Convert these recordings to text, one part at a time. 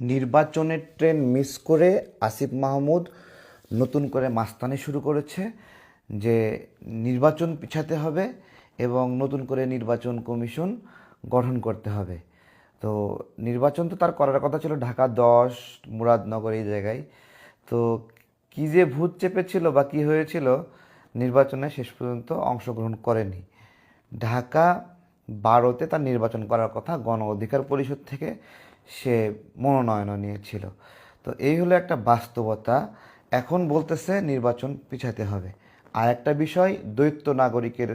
নির্বাচনের train miss করে আসিফ মাহমুদ নতুন করে মাস্তানি শুরু করেছে যে নির্বাচন পিছাতে হবে এবং নতুন করে নির্বাচন কমিশন গঠন করতে হবে। তো নির্বাচন তো তার করার কথা ছিল ঢাকা দশ, মুরাদনগর এই জায়গায়। তো কী যে ভূত চেপেছিল বা কী হয়েছিল নির্বাচনে শেষ পর্যন্ত অংশগ্রহণ করেনি। ঢাকা বারোতে তার নির্বাচন করার কথা গণ অধিকার পরিষদ থেকে সে মনোনয়নও নিয়েছিল। তো এই হলো একটা বাস্তবতা। এখন বলতেছে নির্বাচন পিছাতে হবে। আর একটা বিষয় দ্বৈত নাগরিকের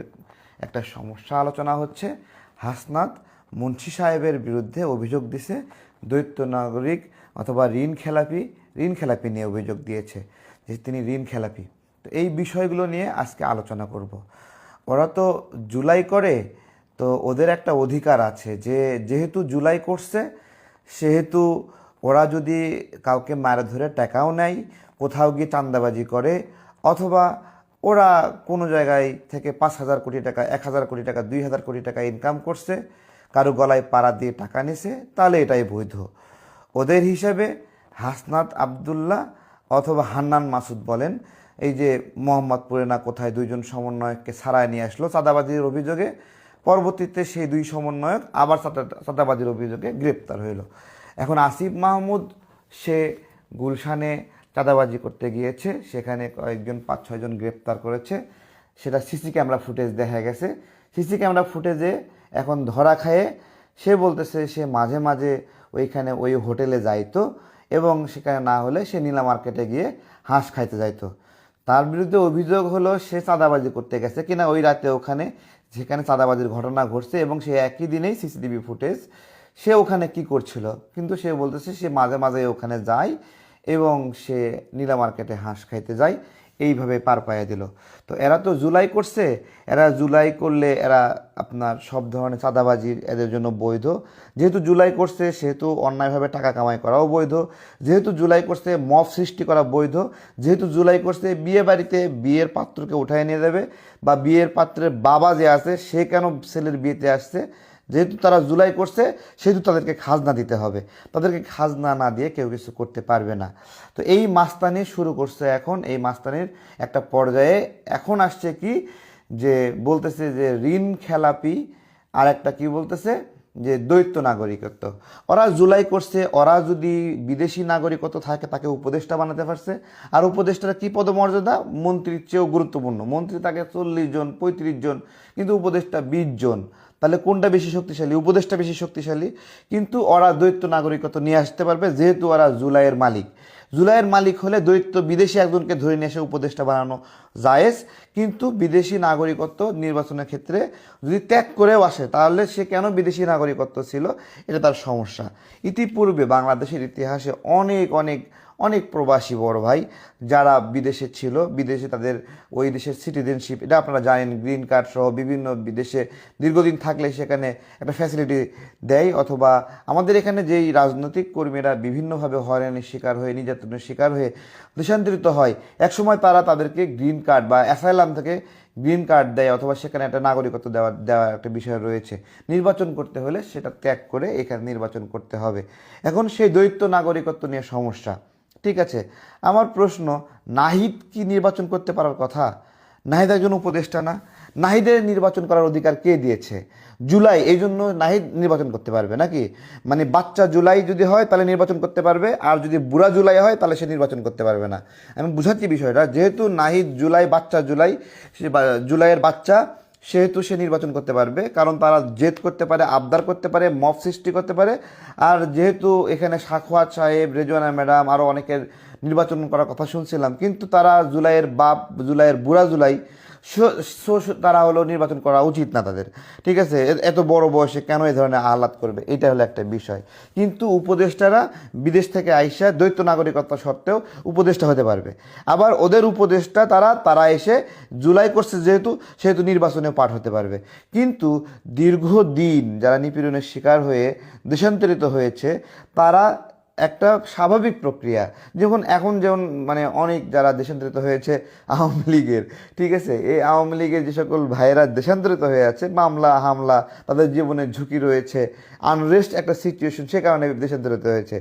একটা সমস্যা আলোচনা হচ্ছে। হাসনাত মুন্সি সাহেবের বিরুদ্ধে অভিযোগ দিছে দ্বৈত নাগরিক অথবা ঋণ খেলাপি ঋণ খেলাপি নিয়ে অভিযোগ দিয়েছে যে তিনি ঋণ খেলাপি। তো এই বিষয়গুলো নিয়ে আজকে আলোচনা করব। ওরা তো জুলাই করে, তো ওদের একটা অধিকার আছে যে যেহেতু জুলাই করছে সেহেতু ওরা যদি কাউকে মারা ধরে টাকাও নেয়, কোথাও গিয়ে চান্দাবাজি করে, অথবা ওরা কোনো জায়গায় থেকে পাঁচ হাজার কোটি টাকা, এক হাজার কোটি টাকা, দুই হাজার কোটি টাকা ইনকাম করছে, কারও গলায় পাড়া দিয়ে টাকা নিছে, তাহলে এটাই বৈধ। ওদের হিসাবে হাসনাত আবদুল্লাহ অথবা হান্নান মাসুদ বলেন, এই যে মোহাম্মদপুরে না কোথায় দুইজন সমন্বয়ককে ছাড়ায় নিয়ে আসলো চাঁদাবাজির অভিযোগে পরবর্তীতে সেই দুই সমন্বয়ক আবার চাঁদা- চাঁদাবাজির অভিযোগে গ্রেপ্তার হইল। এখন আসিফ মাহমুদ, সে গুলশানে চাঁদাবাজি করতে গিয়েছে, সেখানে কয়েকজন পাঁচ ছয়জন গ্রেপ্তার করেছে। সেটা সিসি ক্যামেরা ফুটেজ দেখা গেছে। সিসি ক্যামেরা ফুটেজে এখন ধরা খায়ে সে বলতেছে সে মাঝে মাঝে ওইখানে ওই হোটেলে যাইতো এবং সেখানে না হলে সে নীলা মার্কেটে গিয়ে হাঁস খাইতে যাইতো। তার বিরুদ্ধে অভিযোগ হলো সে চাঁদাবাজি করতে গেছে কিনা, ওই রাতে ওখানে যেখানে চাঁদাবাজির ঘটনা ঘটছে এবং সে একই দিনেই সিসিটিভি ফুটেজ, সে ওখানে কি করছিল? কিন্তু সে বলতেছে সে মাঝে মাঝে ওখানে যায় এবং সে নীলা মার্কেটে হাঁস খাইতে যায়। এইভাবে পার পাইয়া দিল। তো এরা তো জুলাই করছে, এরা জুলাই করলে এরা আপনার সব ধরনের চাঁদাবাজির এদের জন্য বৈধ। যেহেতু জুলাই করছে, সেহেতু অন্যায়ভাবে টাকা কামাই করাও বৈধ। যেহেতু জুলাই করছে, মব সৃষ্টি করা বৈধ। যেহেতু জুলাই করছে, বিয়ে বাড়িতে বিয়ের পাত্রকে উঠায় নিয়ে যাবে বা বিয়ের পাত্রের বাবা যে আছে, সে কেন ছেলের বিয়েতে আসছে? যেহেতু তারা জুলাই করছে, সেহেতু তাদেরকে খাজনা দিতে হবে। তাদেরকে খাজনা না দিয়ে কেউ কিছু করতে পারবে না। তো এই মাস্তানি শুরু করছে এখন, এই মাস্তানির একটা পর্যায়ে। এখন আসছে কি যে বলতেছে যে ঋণ খেলাপি আর একটা কি বলতেছে যে দৈত্য নাগরিকত্ব। ওরা জুলাই করছে, ওরা যদি বিদেশি নাগরিকত্ব থাকে, তাকে উপদেষ্টা বানাতে পারছে। আর উপদেষ্টার কি পদমর্যাদা? মন্ত্রীর চেয়েও গুরুত্বপূর্ণ। মন্ত্রী তাকে চল্লিশ জন, পঁয়ত্রিশ জন, কিন্তু উপদেষ্টা বিশ জন। তাহলে কোনটা বেশি শক্তিশালী? উপদেশটা বেশি শক্তিশালী। কিন্তু ওরা দ্বৈত নাগরিকত্ব নিয়ে আসতে পারবে, যেহেতু ওরা জুলাইয়ের মালিক। জুলাইয়ের মালিক হলে দ্বৈত বিদেশি একজনকে ধরে নিয়ে এসে উপদেষ্টা বানানো জায়েজ। কিন্তু বিদেশি নাগরিকত্ব নির্বাচনের ক্ষেত্রে যদি ত্যাগ করেও আসে, তাহলে সে কেন বিদেশি নাগরিকত্ব ছিল? এটা তার সমস্যা। ইতিপূর্বে বাংলাদেশের ইতিহাসে অনেক অনেক অনেক প্রবাসী বড় ভাই যারা বিদেশে ছিল, বিদেশে তাদের ওই দেশের সিটিজেনশিপ এটা আপনারা জানেন গ্রিন কার্ড সহ বিভিন্ন বিদেশে দীর্ঘদিন থাকলে সেখানে একটা ফ্যাসিলিটি দেয় অথবা আমাদের এখানে যেই রাজনৈতিক কর্মীরা বিভিন্নভাবে হয়রানির শিকার হয়ে, নির্যাতনের শিকার হয়ে দেশান্তরিত হয়, একসময় তারা তাদেরকে গ্রিন কার্ড বা অ্যাসাইলাম থেকে গ্রিন কার্ড দেয় অথবা সেখানে একটা নাগরিকত্ব দেওয়া দেওয়ার একটা বিষয় রয়েছে। নির্বাচন করতে হলে সেটা ত্যাগ করে এখানে নির্বাচন করতে হবে। এখন সেই দ্বৈত নাগরিকত্ব নিয়ে সমস্যা। ঠিক আছে, আমার প্রশ্ন, নাহিদ কি নির্বাচন করতে পারার কথা? নাহিদ একজন উপদেষ্টা না? নাহিদের নির্বাচন করার অধিকার কে দিয়েছে? জুলাই, এই জন্য নাহিদ নির্বাচন করতে পারবে নাকি? মানে বাচ্চা জুলাই যদি হয় তাহলে নির্বাচন করতে পারবে, আর যদি বুড়া জুলাই হয় তাহলে সে নির্বাচন করতে পারবে না। আমি বুঝাচ্ছি বিষয়টা, যেহেতু নাহিদ জুলাই, বাচ্চা জুলাই, সে জুলাইয়ের বাচ্চা সেহেতু সে নির্বাচন করতে পারবে, কারণ তারা জেদ করতে পারে, আবদার করতে পারে মফ সৃষ্টি করতে পারে। আর যেহেতু এখানে সাখওয়াত সাহেব, রেজওয়ানা ম্যাডাম আরও অনেকের নির্বাচন করার কথা শুনছিলাম, কিন্তু তারা জুলাইয়ের বাপ, জুলাইয়ের বুড়া জুলাই সো- তারা হলো নির্বাচন করা উচিত না তাদের। ঠিক আছে? এত বড় বয়সে কেন এই ধরনের আহ্লাদ করবে? এটা হলো একটা বিষয়। কিন্তু উপদেষ্টারা বিদেশ থেকে আইসা দ্বৈত নাগরিকত্ব সত্ত্বেও উপদেষ্টা হতে পারবে। আবার ওদের উপদেষ্টা তারা তারা এসে জুলাই করছে যেহেতু, সেহেতু নির্বাচনে পাঠ হতে পারবে। কিন্তু দীর্ঘদিন যারা নিপীড়নের শিকার হয়ে দেশান্তরিত হয়েছে, তারা একটা স্বাভাবিক প্রক্রিয়া। যখন এখন যেমন মানে অনেক যারা দেশান্তরিত হয়েছে আওয়ামী লীগের, ঠিক আছে? এই আওয়ামী লীগের যে সকল ভাইয়েরা দেশান্তরিত হয়ে আছে, মামলা, হামলা, তাদের জীবনের ঝুঁকি রয়েছে আনরেস্ট একটা সিচুয়েশন সে কারণে দেশান্তরিত হয়েছে।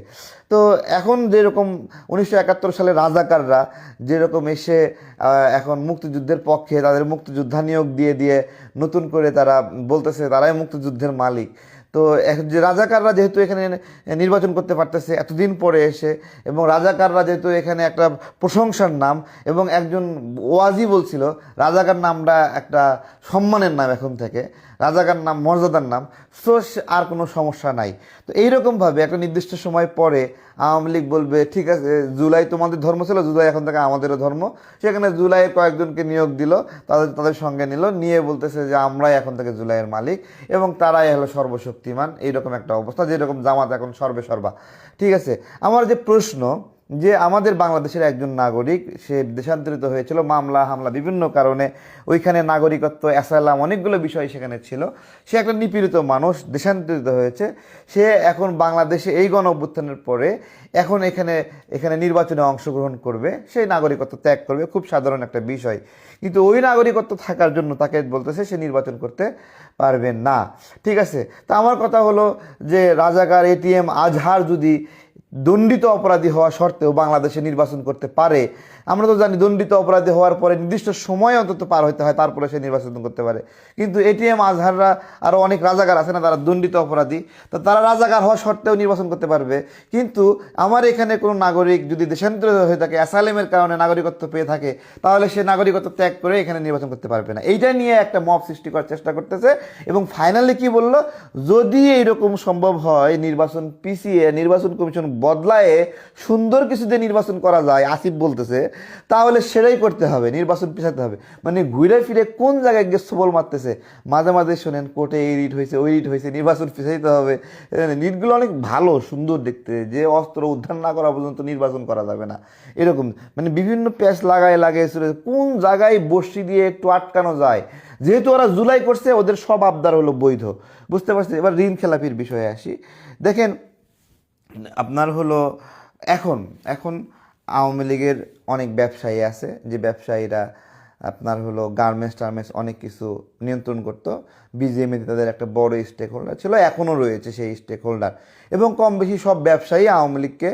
তো এখন যেরকম উনিশশো একাত্তর সালে রাজাকাররা যেরকম এসে এখন মুক্তিযুদ্ধের পক্ষে তাদের মুক্তিযোদ্ধা নিয়োগ দিয়ে দিয়ে নতুন করে তারা বলতেছে, তারাই মুক্তিযুদ্ধের মালিক। তো রাজাকাররা যেহেতু এখানে নির্বাচন করতে পারতেছে এতদিন পরে এসে, এবং রাজাকাররা যেহেতু এখানে একটা প্রশংসার নাম, এবং একজন ওয়াজি বলছিল, রাজাকার নামটা একটা সম্মানের নাম এখন থেকে, রাজাকার নাম, মর্যাদার নাম সো আর কোনো সমস্যা নাই। তো এইরকমভাবে একটা নির্দিষ্ট সময় পরে আওয়ামী লীগ বলবে, ঠিক আছে, জুলাই তোমাদের ধর্ম ছিল, জুলাই এখন থেকে আমাদেরও ধর্ম। সেখানে জুলাই কয়েকজনকে নিয়োগ দিল, তাদের তাদের সঙ্গে নিল, নিয়ে বলতেছে যে, আমরাই এখন থেকে জুলাইয়ের মালিক। এবং তারাই হলো সর্বশক্তিমান, এইরকম একটা অবস্থা, যেরকম জামাত এখন সর্বে সর্বা। ঠিক আছে, আমার যে প্রশ্ন যে আমাদের বাংলাদেশের একজন নাগরিক, সে দেশান্তরিত হয়েছিল, মামলা, হামলা বিভিন্ন কারণে ওইখানে নাগরিকত্ব, অ্যাসাইলাম অনেকগুলো বিষয় সেখানে ছিল। সে একটা নিপীড়িত মানুষ, দেশান্তরিত হয়েছে। সে এখন বাংলাদেশে এই গণ অভ্যুত্থানের পরে এখন এখানে এখানে নির্বাচনে অংশগ্রহণ করবে। সেই নাগরিকত্ব ত্যাগ করবে, খুব সাধারণ একটা বিষয়। কিন্তু ওই নাগরিকত্ব থাকার জন্য তাকে বলতেছে সে নির্বাচন করতে পারবে না। ঠিক আছে? তা আমার কথা হলো যে রাজাকার এটিএম আজহার যদি দণ্ডিত অপরাধী হওয়া সত্ত্বেও বাংলাদেশে নির্বাচন করতে পারে, আমরা তো জানি দণ্ডিত অপরাধী হওয়ার পরে নির্দিষ্ট সময় অন্তত পার হতে হয়, তারপরে সে নির্বাচন করতে পারে। কিন্তু এটিএম আজহাররা আরও অনেক রাজাকার আছে না, তারা দণ্ডিত অপরাধী। তো তারা রাজাকার হওয়া সত্ত্বেও নির্বাচন করতে পারবে। কিন্তু আমার এখানে কোনো নাগরিক যদি দেশান্তরিত হয়ে থাকে, অ্যাসাইলেমের কারণে নাগরিকত্ব পেয়ে থাকে, তাহলে সে নাগরিকত্ব ত্যাগ করে এখানে নির্বাচন করতে পারবে না। এইটা নিয়ে একটা মব সৃষ্টি করার চেষ্টা করতেছে। এবং ফাইনালি কি বলল? যদি এইরকম সম্ভব হয়, নির্বাচন পিছিয়ে, নির্বাচন কমিশন বদলায়ে সুন্দর কিছু দিয়ে নির্বাচন করা যায়, আসিফ বলতেছে, তাহলে সেটাই করতে হবে, নির্বাচন পিছাতে হবে। মানে ঘুরে ফিরে কোন জায়গায় গিয়ে সবল মারতেছে? মাঝে মাঝে শোনেন, কোর্টে এই রিট হয়েছে, ওই রিট হয়েছে, নির্বাচন পিছাইতে হবে। রিটগুলো অনেক ভালো, সুন্দর দেখতে, যে অস্ত্র উদ্ধার না করা পর্যন্ত নির্বাচন করা যাবে না। এরকম মানে বিভিন্ন প্যাচ লাগায় লাগায় কোন জায়গায় বসি দিয়ে একটু আটকানো যায়? যেহেতু ওরা জুলাই করছে, ওদের সব আবদার হলো বৈধ। বুঝতে পারছি এবার ঋণ খেলাপির বিষয়ে আসি। দেখেন, আপনার হলো এখন এখন আওয়ামী লীগের অনেক ব্যবসায়ী আছে, যে ব্যবসায়ীরা আপনার হলো গার্মেন্টস টার্মেন্টস অনেক কিছু নিয়ন্ত্রণ করতো। বিজিএমএতে তাদের একটা বড় স্টেক হোল্ডার ছিল, এখনও রয়েছে সেই স্টেক হোল্ডার এবং কম বেশি সব ব্যবসায়ী আওয়ামী লীগকে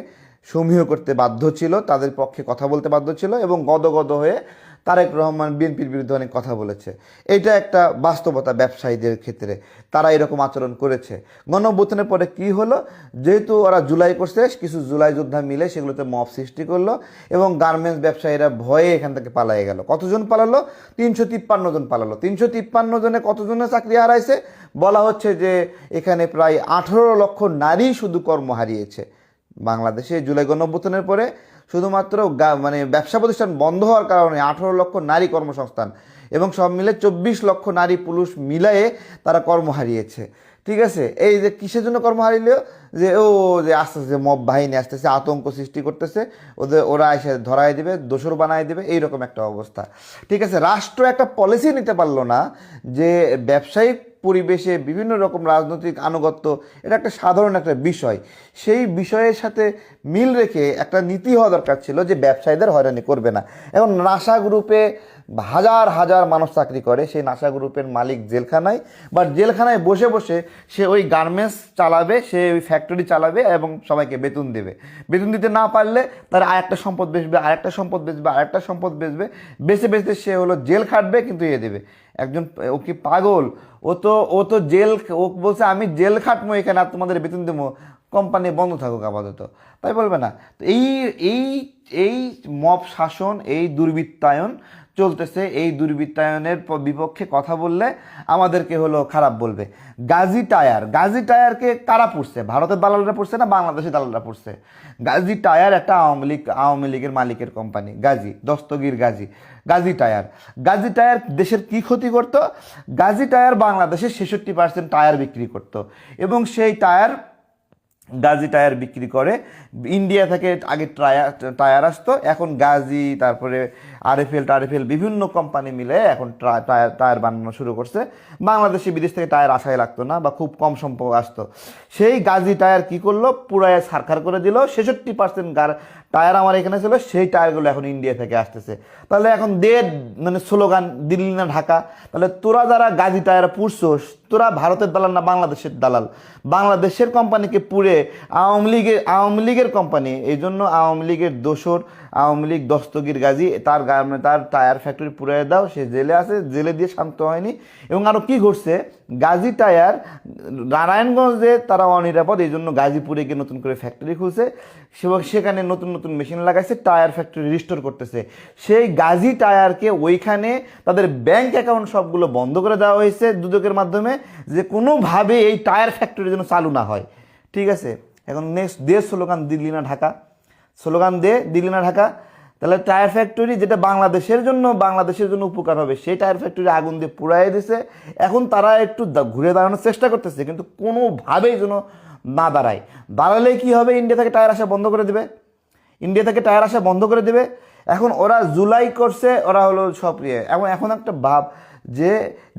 সমীহ করতে বাধ্য ছিল, তাদের পক্ষে কথা বলতে বাধ্য ছিল এবং গদগদ হয়ে তারেক রহমান বিএনপির বিরুদ্ধে অনেক কথা বলেছে। এটা একটা বাস্তবতা ব্যবসায়ীদের ক্ষেত্রে। তারা এরকম আচরণ করেছে। গণঅভ্যুত্থানের পরে কি হলো? যেহেতু ওরা জুলাই করছে, কিছু জুলাই যোদ্ধা মিলে সেগুলোতে মব সৃষ্টি করল এবং গার্মেন্টস ব্যবসায়ীরা ভয়ে এখান থেকে পালিয়ে গেল। কতজন পালালো? তিনশো তিপ্পান্ন জন পালালো। তিনশো তিপ্পান্ন জনে কতজনের চাকরি হারাইছে? বলা হচ্ছে যে এখানে প্রায় আঠেরো লক্ষ নারী শুধু কর্ম হারিয়েছে। বাংলাদেশে জুলাই গণঅভ্যুত্থানের পরে শুধুমাত্র মানে ব্যবসা প্রতিষ্ঠান বন্ধ হওয়ার কারণে আঠারো লক্ষ নারী কর্মসংস্থান এবং সব মিলে চব্বিশ লক্ষ নারী পুরুষ মিলায়ে তারা কর্ম হারিয়েছে। ঠিক আছে? এই যে কিসের জন্য কর্ম হারিল? যে, ও যে আস্তে আস্তে মব বাহিনী আসতেছে, আতঙ্ক সৃষ্টি করতেছে, ওদের, ওরা এসে ধরাই দেবে দোসর বানাই দেবে, এইরকম একটা অবস্থা। ঠিক আছে, রাষ্ট্র একটা পলিসি নিতে পারল না যে ব্যবসায়িক পরিবেশে বিভিন্ন রকম রাজনৈতিক আনুগত্য, এটা একটা সাধারণ একটা বিষয়। সেই বিষয়ের সাথে মিল রেখে একটা নীতি হওয়া দরকার ছিল যে ব্যবসায়ীদের হয়রানি করবে না। এখন নাসা গ্রুপে হাজার হাজার মানুষ চাকরি করে, সেই নাসা গ্রুপের মালিক জেলখানায় বা জেলখানায় বসে বসে সে ওই গার্মেন্টস চালাবে, সে ওই ফ্যাক্টরি চালাবে এবং সবাইকে বেতন দেবে। বেতন দিতে না পারলে তার আরেকটা সম্পদ বেচবে, আরেকটা সম্পদ বেচবে, আরেকটা সম্পদ বেচবে। বেছে বেচতে সে হলো জেল খাটবে, কিন্তু ইয়ে দেবে। একজন, ও কি পাগল? ও তো ও তো জেল, ও বলছে, আমি জেল খাটবো এখানে আর তোমাদের বেতন দেবো। কোম্পানি বন্ধ থাকুক আপাতত। তাই বলবে না। তো এই এই এই মব শাসন, এই দুর্বৃত্তায়ন চলতেছে, এই দুর্বৃত্তায়নের বিপক্ষে কথা বললে আমাদেরকে হলো খারাপ বলবে। গাজী টায়ার, গাজী টায়ারকে কারা পড়ছে? ভারতের দালালরা পড়ছে না বাংলাদেশের দালালরা পড়ছে? গাজী টায়ার একটা আওয়ামী লীগ, আওয়ামী লীগের মালিকের company, Gazi, Dastagir Gazi Gazi tyre. Gazi tyre দেশের কি ক্ষতি করতো? গাজী টায়ার বাংলাদেশের ছেষট্টি পার্সেন্ট টায়ার বিক্রি করতো এবং সেই টায়ার গাজি টায়ার বিক্রি করে ইন্ডিয়া থেকে আগে টায়ার টায়ার আসতো, এখন গাজি, তারপরে আরএফএল, টারএফএল বিভিন্ন কোম্পানি মিলে এখন টায়ার টায়ার বানানো শুরু করছে। বাংলাদেশে, বিদেশ থেকে টায়ার আসাই লাগতো না বা খুব কম সম্পর্ক আসতো। সেই গাজি টায়ার কি করল? পুরায় সারখার করে দিল। ছেষট্টি পার্সেন্ট টায়ার আমার এখানে ছিল। সেই টায়ারগুলো এখন ইন্ডিয়া থেকে আসতেছে। তাহলে এখন দেড় মানে স্লোগান দিল্লি না ঢাকা। তাহলে তোরা যারা গাজি টায়ার পুরছোস তোরা ভারতের দালাল না বাংলাদেশের দালাল? বাংলাদেশের কোম্পানিকে পুড়ে আওয়ামী লীগের আওয়ামী লীগের কোম্পানি এই জন্য আওয়ামী লীগের দোসর আওয়ামী লীগ দস্তগির গাজী, তার গা- তার টায়ার ফ্যাক্টরি পুড়ে দাও, সে জেলে আছে, জেলে দিয়ে শান্ত হয়নি। এবং আরও কি ঘটছে, গাজী টায়ার নারায়ণগঞ্জে তারা অনিরাপদ এই জন্য গাজীপুরে গিয়ে নতুন করে ফ্যাক্টরি খুলছে। সেখানে নতুন নতুন মেশিন লাগাইছে টায়ার ফ্যাক্টরি রিস্টোর করতেছে। সেই গাজী টায়ারকে ওইখানে তাদের ব্যাংক অ্যাকাউন্ট সবগুলো বন্ধ করে দেওয়া হয়েছে দুদকের মাধ্যমে, যে কোনোভাবে এই টায়ার ফ্যাক্টরি যেন চালু না হয়। ঠিক আছে? এখন নেক্সট দেশ স্লোগান দিল্লি না ঢাকা। স্লোগান দিয়ে দিল্লি না ঢাকা। তাহলে টায়ার ফ্যাক্টরি যেটা বাংলাদেশের জন্য বাংলাদেশের জন্য উপকার হবে, সেই টায়ার ফ্যাক্টরি আগুন দিয়ে পুড়াই দিছে। এখন তারা একটু ঘুরে দাঁড়ানোর চেষ্টা করতেছে, কিন্তু কোনোভাবেই যেন না দাঁড়ায়। দাঁড়ালে কি হবে? ইন্ডিয়া থেকে টায়ার আসা বন্ধ করে দেবে। ইন্ডিয়া থেকে টায়ার আসা বন্ধ করে দেবে। এখন ওরা জুলাই করছে, ওরা হলো সব ইয়ে। এমন, এখন একটা ভাব যে,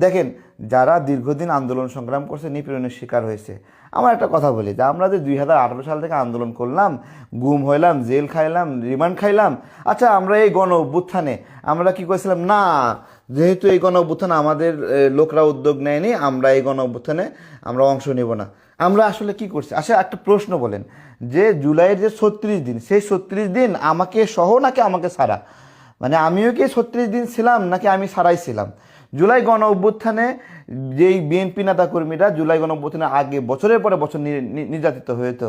দেখেন যারা দীর্ঘদিন আন্দোলন সংগ্রাম করছে নিপীড়নের শিকার হয়েছে। আমার একটা কথা বলি, যে আমরা যে দুই হাজার আঠারো সাল থেকে আন্দোলন করলাম, গুম হইলাম, জেল খাইলাম, রিমান্ড খাইলাম আচ্ছা আমরা এই গণ অভ্যুত্থানে আমরা কি করেছিলাম? না, যেহেতু এই গণ অভ্যুত্থানে আমাদের লোকরা উদ্যোগ নেয়নি, আমরা এই গণ অভ্যুত্থানে আমরা অংশ নেব না। আমরা আসলে কি করছি? আচ্ছা একটা প্রশ্ন বলেন, যে জুলাইয়ের যে ছত্রিশ দিন, সেই ছত্রিশ দিন আমাকে সহ নাকি আমাকে সারা মানে আমিও কি ছত্রিশ দিন ছিলাম, নাকি আমি সারাই ছিলাম? জুলাই গণ অভ্যুত্থানে যেই বিএনপি নেতা কর্মীরা জুলাই গণ অভ্যুত্থানের আগে বছরের পরে বছর নির্যাতিত হয়েছে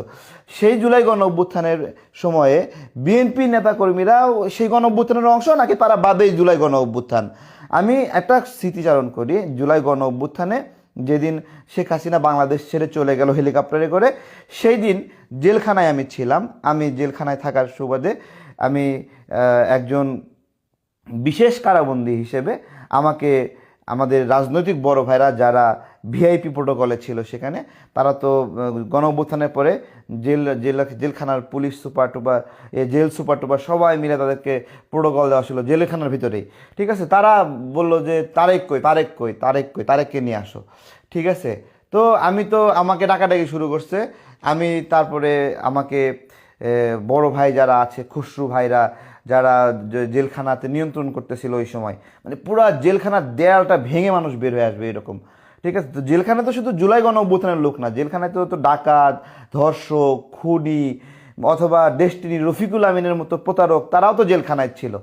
সেই জুলাই গণ অভ্যুত্থানের সময়ে বিএনপি নেতা কর্মীরা সেই গণ অভ্যুত্থানের অংশ নাকি তারা বাদেই জুলাই গণ অভ্যুত্থান? আমি একটা স্মৃতিচারণ করি, জুলাই গণ অভ্যুত্থানে যেদিন শেখ হাসিনা বাংলাদেশ ছেড়ে চলে গেল হেলিকপ্টারে করে, সেই দিন জেলখানায় আমি ছিলাম। আমি জেলখানায় থাকার সুবাদে আমি একজন বিশেষ কারাবন্দী হিসেবে আমাকে, আমাদের রাজনৈতিক বড় ভাইরা যারা ভিআইপি প্রোটোকলে ছিল সেখানে, তারা তো গণ অভ্যুত্থানের পরে জেল জেল, জেলখানার পুলিশ সুপার টুপার জেল সুপার টুপার সবাই মিলে তাদেরকে প্রোটোকল দেওয়া ছিল জেলখানার ভিতরেই। ঠিক আছে? তারা বলল যে, তারেক কই তারেক কই তারেক কই, তারেককে নিয়ে আসো। ঠিক আছে? তো আমি তো, আমাকে ডাকাডাকি শুরু করছে। আমি তারপরে আমাকে বড় ভাই যারা আছে, খুসরু ভাইরা যারা জেলখানাতে নিয়ন্ত্রণ করতেছিল ওই সময়। মানে পুরো জেলখানার দেয়ালটা ভেঙে মানুষ বের হয়ে আসবে এরকম। ঠিক আছে? তো জেলখানা তো শুধু জুলাই গণ অভ্যুত্থানের লোক না, জেলখানায় তো তো ডাকাত, ধর্ষক, খুনি, অথবা ডেস্টিনি রফিকুল আমিনের মতো প্রতারক, তারাও তো জেলখানায় ছিল।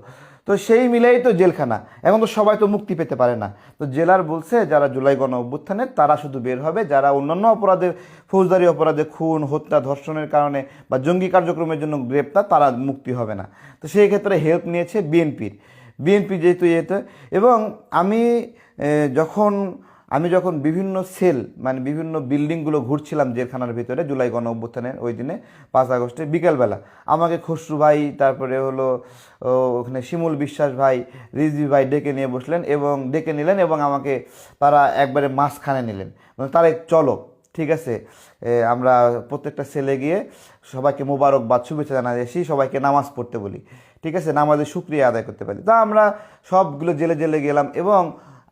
তো সেই মিলেই তো জেলখানা। এখন তো সবাই তো মুক্তি পেতে পারে না। তো জেলার বলছে, যারা জুলাই গণ অভ্যুত্থানে, তারা শুধু বের হবে। যারা অন্যান্য অপরাধে, ফৌজদারি অপরাধে খুন, হত্যা, ধর্ষণের কারণে বা জঙ্গি কার্যক্রমের জন্য গ্রেপ্তার, তারা মুক্তি হবে না। তো সেই ক্ষেত্রে হেল্প নিয়েছে বিএনপির। বিএনপি যেহেতু ইয়েতে, এবং আমি যখন আমি যখন বিভিন্ন সেল মানে বিভিন্ন বিল্ডিংগুলো ঘুরছিলাম জেলখানার ভিতরে জুলাই গণ অভ্যুত্থানের ওই দিনে, পাঁচ আগস্টে বিকেলবেলা, আমাকে খসরু ভাই, তারপরে হলো ওখানে শিমুল বিশ্বাস ভাই, রিজভি ভাই ডেকে নিয়ে বসলেন এবং ডেকে নিলেন এবং আমাকে তারা একবারে মাঝখানে নিলেন। তারা চলো, ঠিক আছে? আমরা প্রত্যেকটা সেলে গিয়ে সবাইকে মোবারকবাদ, শুভেচ্ছা জানাই আসি সবাইকে নামাজ পড়তে বলি। ঠিক আছে? নামাজের শুক্রিয়া আদায় করতে পারি। তা আমরা সবগুলো জেলে জেলে গেলাম এবং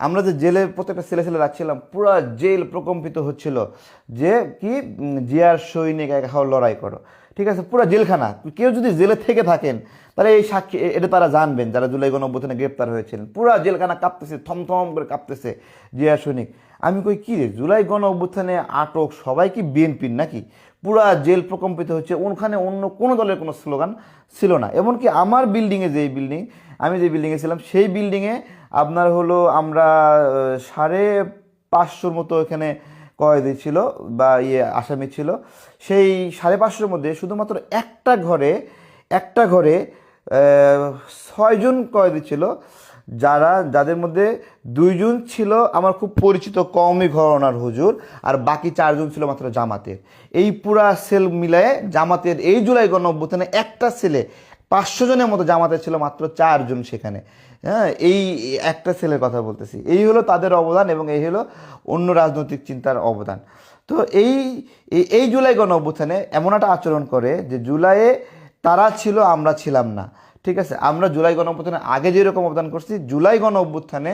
আমরা যে জেলে প্রত্যেকটা ছেলে ছেলে রাখছিলাম, পুরো জেল প্রকম্পিত হচ্ছিল যে কি জিয়ার সৈনিক এক হাও লড়াই করো। ঠিক আছে, পুরো জেলখানা। কেউ যদি জেলে থেকে থাকেন, তাহলে এই সাক্ষী এটা তারা জানবেন, যারা জুলাই গণ অভ্যুত্থানে গ্রেপ্তার হয়েছিলেন। পুরো জেলখানা কাঁপতেছে, থমথম করে কাঁপতেছে জিয়া সৈনিক। আমি কই, কী রে, জুলাই গণ অভ্যুত্থানে আটক সবাই কি বিএনপির নাকি? পুরা জেল প্রকম্পিত হচ্ছে, ওখানে অন্য কোনো দলের কোনো স্লোগান ছিল না। এমনকি আমার বিল্ডিংয়ে যে বিল্ডিং, আমি যে বিল্ডিংয়ে ছিলাম, সেই বিল্ডিংয়ে আপনার হলো আমরা সাড়ে পাঁচশোর মতো এখানে কয়েদি ছিল বা ইয়ে আসামি ছিল। সেই সাড়ে পাঁচশোর মধ্যে শুধুমাত্র একটা ঘরে একটা ঘরে ছয়জন কয়েদি ছিল। যারা, যাদের মধ্যে দুইজন ছিল আমার খুব পরিচিত কমই ঘরনার হুজুর আর বাকি চারজন ছিল মাত্র জামাতের। এই পুরা সেল মিলায়ে জামাতের এই জুলাই গণ অভ্যুত্থানে একটা ছেলে পাঁচশো জনের মতো জামাতে ছিল মাত্র চারজন সেখানে। হ্যাঁ এই একটা ছেলের কথা বলতেছি। এই হলো তাদের অবদান এবং এই হলো অন্য রাজনৈতিক চিন্তার অবদান। তো এই, এই- জুলাই গণ অভ্যুত্থানে এমন একটা আচরণ করে যে জুলাইয়ে তারা ছিল, আমরা ছিলাম না। ঠিক আছে? আমরা জুলাই গণ অভ্যুত্থানে আগে যেরকম অবদান করছি, জুলাই গণ অভ্যুত্থানে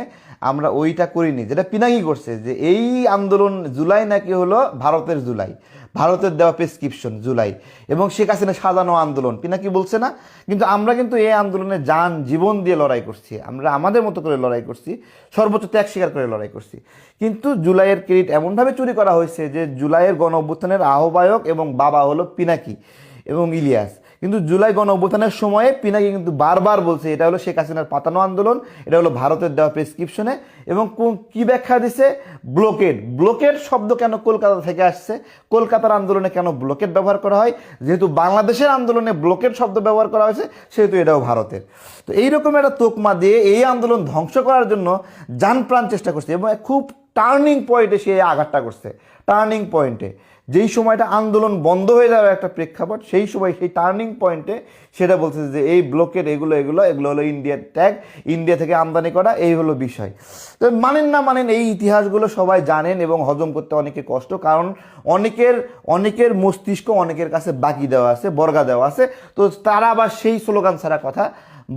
আমরা ওইটা করিনি। যেটা পিনাকি করছে যে এই আন্দোলন জুলাই নাকি হলো ভারতের জুলাই। ভারতের দেওয়া প্রেসক্রিপশন জুলাই। এবং শেখ হাসিনা সাজানো আন্দোলন। পিনাকি বলছে না, কিন্তু আমরা কিন্তু এই আন্দোলনে যান জীবন দিয়ে লড়াই করছি। আমরা আমাদের মতো করে লড়াই করছি, সর্বোচ্চ ত্যাগ স্বীকার করে লড়াই করছি। কিন্তু জুলাইয়ের ক্রেডিট এমনভাবে চুরি করা হয়েছে যে জুলাইয়ের গণ অভ্যুত্থানের আহ্বায়ক এবং বাবা হলো পিনাকি এবং ইলিয়াস। কিন্তু জুলাই গণ অভ্যুত্থানের সময়ে পিনাকি কিন্তু বারবার বলছে, এটা হলো শেখ হাসিনার পাতানো আন্দোলন, এটা হলো ভারতের দেওয়া প্রেসক্রিপশনে এবং কোন- কি ব্যাখ্যা দিছে? ব্লকেড ব্লকেড শব্দ কেন কলকাতা থেকে আসছে? কলকাতার আন্দোলনে কেন ব্লকেড ব্যবহার করা হয়? যেহেতু বাংলাদেশের আন্দোলনে ব্লকেড শব্দ ব্যবহার করা হয়েছে, সেহেতু এটাও ভারতের। তো এইরকম একটা তোকমা দিয়ে এই আন্দোলন ধ্বংস করার জন্য প্রাণ চেষ্টা করছে, এবং খুব টার্নিং পয়েন্টে সে আঘাতটা করছে। টার্নিং পয়েন্টে যেই সময়টা আন্দোলন বন্ধ হয়ে যাওয়ার একটা প্রেক্ষাপট, সেই সময় সেই টার্নিং পয়েন্টে সেটা বলছে যে এই ব্লকের এগুলো এগুলো এগুলো হলো ইন্ডিয়ার ট্যাগ ইন্ডিয়া থেকে আমদানি করা, এই হলো বিষয়। তো মানেন না মানেন, এই ইতিহাসগুলো সবাই জানেন এবং হজম করতে অনেকে কষ্ট, কারণ অনেকের অনেকের মস্তিষ্ক অনেকের কাছে বাকি দেওয়া আছে, বর্গা দেওয়া আছে, তো তারা আবার সেই স্লোগান ছাড়া কথা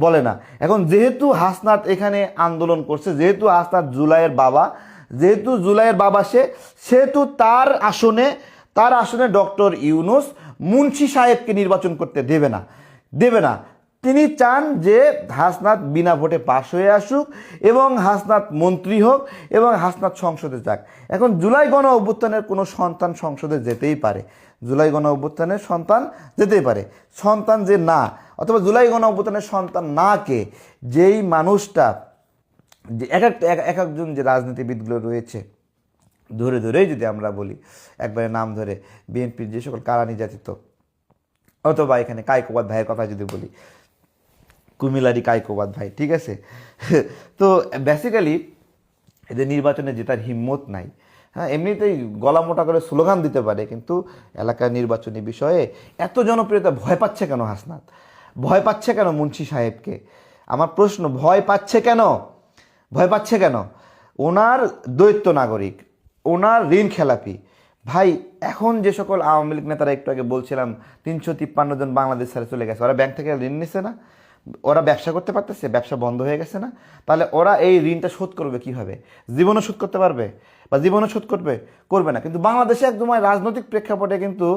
বলে না। এখন যেহেতু হাসনাত এখানে আন্দোলন করছে, যেহেতু হাসনাত জুলাইয়ের বাবা যেহেতু জুলাইয়ের বাবা সে, সেহেতু তার আসনে তার আসনে ডক্টর ইউনুস মুন্সি সাহেবকে নির্বাচন করতে দেবে না দেবে না। তিনি চান যে হাসনাত বিনা ভোটে পাশ হয়ে আসুক এবং হাসনাত মন্ত্রী হোক এবং হাসনাত সংসদে যাক। এখন জুলাই গণ অভ্যুত্থানের কোনো সন্তান সংসদে যেতেই পারে। জুলাই গণ অভ্যুত্থানের সন্তান যেতেই পারে। সন্তান যে না, অথবা জুলাই গণ অভ্যুত্থানের সন্তান না কে, যেই মানুষটা যে এক এক- এক একজন যে রাজনীতিবিদগুলো রয়েছে, ধরে ধরেই যদি আমরা বলি, একবারে নাম ধরে বিএনপির যে সকল কারা নির্যাতিত, অথবা এখানে কায়কোবাদ ভাইয়ের কথা যদি বলি কুমিলারি কায়কোবাদ ভাই, ঠিক আছে? তো বেসিক্যালি এদের নির্বাচনে জেতার হিম্মত নাই হ্যাঁ এমনিতেই গলা মোটা করে স্লোগান দিতে পারে, কিন্তু এলাকার নির্বাচনী বিষয়ে এত জনপ্রিয়তা ভয় পাচ্ছে কেন হাসনাত? ভয় পাচ্ছে কেন মুন্সি সাহেবকে? আমার প্রশ্ন, ভয় পাচ্ছে কেন? ভয় পাচ্ছে কেন? ওনার দৈত্য নাগরিক, ওনার ঋণ খেলাপি। ভাই, এখন যে সকল আওয়ামী লীগ নেতারা একটু আগে বলছিলাম, তিনশো তিপ্পান্ন জন বাংলাদেশ ছেড়ে চলে গেছে। ওরা ব্যাংক থেকে ঋণ নিছে না? ওরা ব্যবসা করতে পারতেছে? ব্যবসা বন্ধ হয়ে গেছে না? তাহলে ওরা এই ঋণটা শোধ করবে কীভাবে? জীবনও শোধ করতে পারবে? বা জীবনও শোধ করবে করবে না। কিন্তু বাংলাদেশে একদম রাজনৈতিক প্রেক্ষাপটে কিন্তু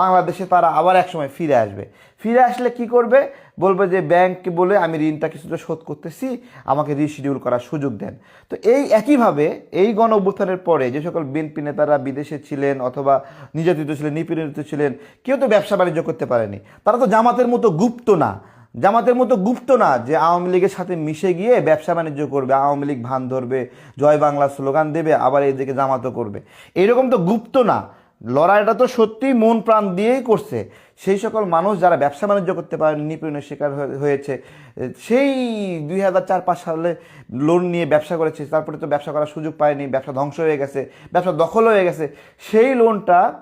বাংলাদেশে তারা আবার একসময় ফিরে আসবে। ফিরে আসলে কি করবে? বলবে যে ব্যাংককে বলে আমি ঋণটা কিছুটা শোধ করতেছি, আমাকে রিশিডিউল করার সুযোগ দেন। তো এই একইভাবে এই গণ অভ্যুত্থানের পরে যে সকল বিএনপি নেতারা বিদেশে ছিলেন অথবা নির্যাতিত ছিলেন, নিপীড়িত ছিলেন, কেউ তো ব্যবসা বাণিজ্য করতে পারেনি। তারা তো জামাতের মতো গুপ্ত না। জামাতের মতো গুপ্ত না যে আওয়ামী লীগের সাথে মিশে গিয়ে ব্যবসা বাণিজ্য করবে, আওয়ামী লীগ ভান ধরবে, জয় বাংলা স্লোগান দেবে, আবার এইদিকে জামাতও করবে। এরকম তো গুপ্ত না। লড়াইটা তো সত্যিই মন প্রাণ দিয়েই করছে। সেই সকল মানুষ যারা ব্যবসা বাণিজ্য করতে পারেন, নিপীড়নের শিকার হয়ে- হয়েছে, সেই দুই হাজার চার পাঁচ সালে লোন নিয়ে ব্যবসা করেছে, তারপরে তো ব্যবসা করার সুযোগ পায়নি, ব্যবসা ধ্বংস হয়ে গেছে, ব্যবসা দখল হয়ে গেছে। সেই লোনটা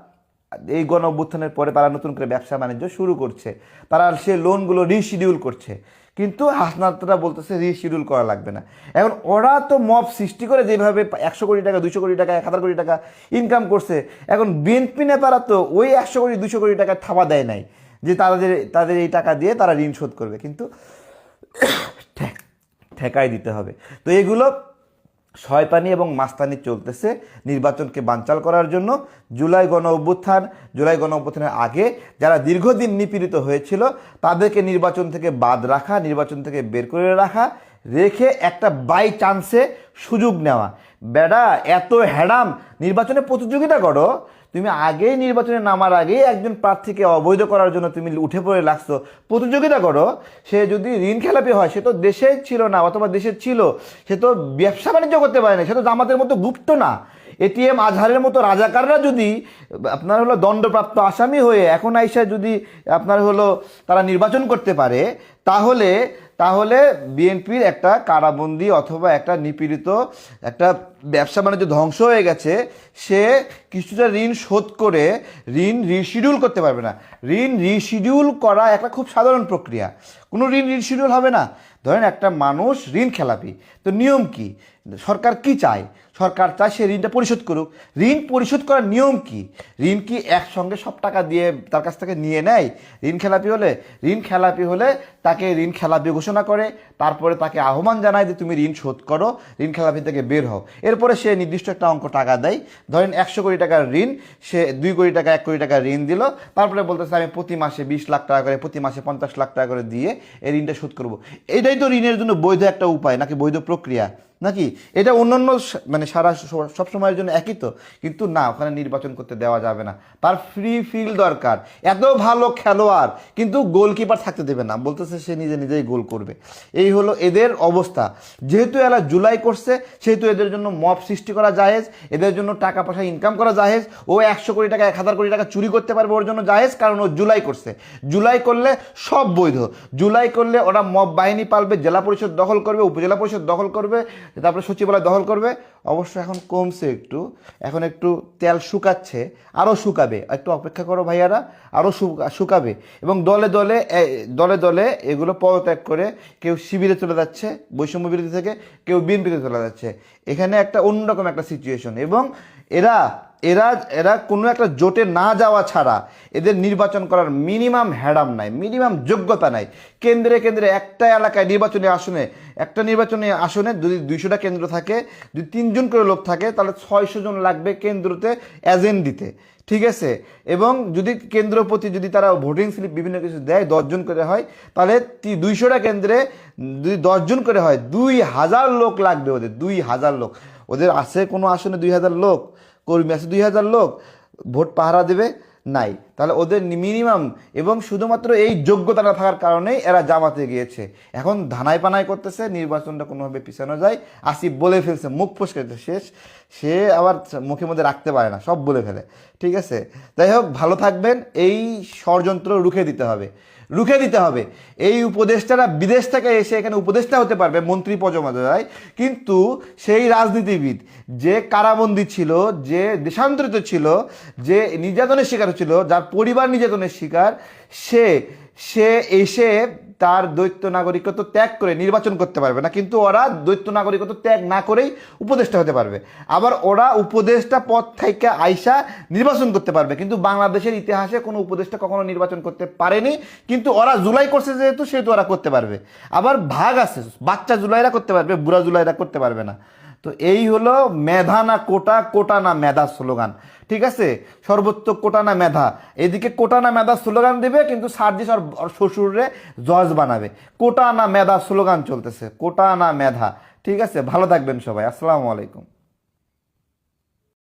এই গণ অভ্যুত্থানের পরে তারা নতুন করে ব্যবসা বাণিজ্য শুরু করছে। তারা সে লোনগুলো রিশিডিউল করছে। কিন্তু হাসনাতরা বলতেছে রিশিডিউল করা লাগবে না। এখন ওরা তো মব সৃষ্টি করে যেভাবে একশো কোটি টাকা দুশো কোটি টাকা, এক হাজার কোটি টাকা ইনকাম করছে। এখন বিএনপি নেতারা তো ওই একশো কোটি দুশো কোটি টাকা থাবা দেয় নাই যে তাদের তাদের এই টাকা দিয়ে তারা ঋণ শোধ করবে। কিন্তু ঠেক- ঠেকাই দিতে হবে। তো এগুলো শয়তানি এবং মাস্তানি চলতেছে নির্বাচনকে বানচাল করার জন্য। জুলাই গণ অভ্যুত্থান, জুলাই গণ অভ্যুত্থানের আগে যারা দীর্ঘদিন নিপীড়িত হয়েছিল, তাদেরকে নির্বাচন থেকে বাদ রাখা, নির্বাচন থেকে বের করে রাখা, রেখে একটা বাই চান্সে সুযোগ নেওয়া। বেড়া, এত হ্যাডাম নির্বাচনে প্রতিযোগিতা করো তুমি আগেই নির্বাচনে নামার আগেই একজন প্রার্থীকে অবৈধ করার জন্য তুমি উঠে পড়ে লাগছো। প্রতিযোগিতা করো, সে যদি ঋণ খেলাপি হয়, সে তো দেশে ছিল না, অথবা দেশে ছিল, সে তো ব্যবসা বাণিজ্য করতে পারে না, সে তো জামাতের মতো গুপ্ত না। এটিএম আজহারের মতো রাজাকাররা যদি, আপনার হলো দণ্ডপ্রাপ্ত আসামি হয়ে এখন আইসা যদি আপনার হলো তারা নির্বাচন করতে পারে, তাহলে তাহলে বিএনপির একটা কারাবন্দি অথবা একটা নিপীড়িত, একটা ব্যবসা বাণিজ্য ধ্বংস হয়ে গেছে, সে কিছুটা ঋণ শোধ করে ঋণ রিশিডিউল করতে পারবে না। ঋণ রিশিডিউল করা একটা খুব সাধারণ প্রক্রিয়া। কোনো ঋণ রিশিডিউল হবে না। ধরেন একটা মানুষ ঋণ খেলাপি। তো নিয়ম কি? সরকার কি চায়? সরকার চায় সে ঋণটা পরিশোধ করুক। ঋণ পরিশোধ করার নিয়ম কি? ঋণ কি একসঙ্গে সব টাকা দিয়ে তার কাছ থেকে নিয়ে নেয়? ঋণ খেলাপি হলে? ঋণ খেলাপি হলে তাকে ঋণ খেলাপি ঘোষণা করে, তারপরে তাকে আহ্বান জানায় যে তুমি ঋণ শোধ করো, ঋণ খেলাপি থেকে বের হও। এরপরে সে নির্দিষ্ট একটা অঙ্ক টাকা দেয়। ধরেন একশো কোটি টাকার ঋণ, সে দুই কোটি টাকা, এক কোটি টাকা ঋণ দিল। তারপরে বলতেছে, আমি প্রতি মাসে বিশ লাখ টাকা করে, প্রতি মাসে পঞ্চাশ লাখ টাকা করে দিয়ে এই ঋণটা শোধ করব। এটাই তো ঋণের জন্য বৈধ একটা উপায়, নাকি বৈধ প্রক্রিয়া? নাকি? এটা অন্যান্য মানে সারা স- সব সময়ের জন্য একই তো। কিন্তু না, ওখানে নির্বাচন করতে দেওয়া যাবে না। তার ফ্রি ফিল দরকার। এত ভালো খেলোয়াড়, কিন্তু গোলকিপার থাকতে দেবে না। বলতেছে সে নিজে নিজেই গোল করবে। এই হলো এদের অবস্থা। যেহেতু এরা জুলাই করছে, সেহেতু এদের জন্য মব সৃষ্টি করা জাহেজ এদের জন্য টাকা পয়সা ইনকাম করা জাহেজ ও একশো কোটি টাকা, এক হাজার কোটি টাকা চুরি করতে পারবে ওর জন্য জাহেজ কারণ ও জুলাই করছে। জুলাই করলে সব বৈধ। জুলাই করলে ওরা মব বাহিনী পালবে, জেলা পরিষদ দখল করবে, উপজেলা পরিষদ দখল করবে। তারপরে সচিবালয় দখল করবে, অবশ্য এখন কমছে একটু, এখন একটু তেল শুকাচ্ছে আরও শুকাবে, একটু অপেক্ষা করো ভাইয়ারা আরও শুকাবে। এবং দলে দলে দলে দলে এগুলো পদত্যাগ করে কেউ শিবিরে চলে যাচ্ছে, বৈষম্য বিরোধী থেকে কেউ বিএনপিতে চলে যাচ্ছে। এখানে একটা অন্যরকম একটা সিচুয়েশন এবং এরা এরা এরা কোনো একটা জোটে না যাওয়া ছাড়া এদের নির্বাচন করার মিনিমাম হ্যাডাম নাই, মিনিমাম যোগ্যতা নাই। কেন্দ্রে কেন্দ্রে একটা এলাকায় নির্বাচনী আসনে, একটা নির্বাচনী আসনে যদি দুইশোটা কেন্দ্র থাকে, যদি তিনজন করে লোক থাকে, তাহলে ছয়শো জন লাগবে কেন্দ্রতে এজেন্ট দিতে। ঠিক আছে? এবং যদি কেন্দ্র প্রতি যদি তারা ভোটিং স্লিপ বিভিন্ন কিছু দেয়, দশজন করে হয়, তাহলে দুইশোটা কেন্দ্রে যদি দশজন করে হয়, দুই হাজার লোক লাগবে ওদের, দুই হাজার লোক। ওদের আছে কোনো আসনে দুই হাজার লোক? কর্মী আছে দুই হাজার লোক, ভোট পাহারা দেবে, নাই। তাহলে ওদের মিনিমাম এবং শুধুমাত্র এই যোগ্যতাটা থাকার কারণেই এরা জামাতে গিয়েছে। এখন ধানাই পানাই করতেছে, নির্বাচনটা কোনোভাবে পিছানো যায়। আসিফ বলে ফেলছে, মুখ ফসকে শেষ। সে আবার মুখের মধ্যে রাখতে পারে না, সব বলে ফেলে। ঠিক আছে? যাই হোক, ভালো থাকবেন, এই ষড়যন্ত্র রুখে দিতে হবে। রুখে দিতে হবে। এই উপদেষ্টারা বিদেশ থেকে এসে এখানে উপদেষ্টা হতে পারবে, মন্ত্রী পর্যমাদায় কিন্তু সেই রাজনীতিবিদ যে কারাবন্দী ছিল, যে দেশান্তরিত ছিল, যে নির্যাতনের শিকার ছিল যার পরিবার নির্যাতনের শিকার, সে সে এসে তার দ্বৈত নাগরিকত্ব ত্যাগ করে নির্বাচন করতে পারবে না, কিন্তু ওরা দ্বৈত নাগরিকত্ব ত্যাগ না করেই উপদেষ্টা হতে পারবে। আবার ওরা উপদেষ্টা পদ থেকে আইসা নির্বাচন করতে পারবে, কিন্তু বাংলাদেশের ইতিহাসে কোনো উপদেষ্টা কখনো নির্বাচন করতে পারেনি, কিন্তু ওরা জুলাই করছে যেহেতু, সেহেতু ওরা করতে পারবে। আবার ভাগ আছে, বাচ্চা জুলাইরা করতে পারবে, বুড়া জুলাইরা করতে পারবে না। তো এই হলো মেধা না কোটা কোটা না মেধা স্লোগান। ঠিক আছে? সর্বোচ্চ কোটা না মেধা। এদিকে কোটা না মেধা স্লোগান দিবে, কিন্তু সার্জিস সর শ্বশুরে জজ বানাবে। কোটা না মেধা স্লোগান চলতেছে। কোটা না মেধা। ঠিক আছে? ভালো থাকবেন সবাই। আসসালামু আলাইকুম।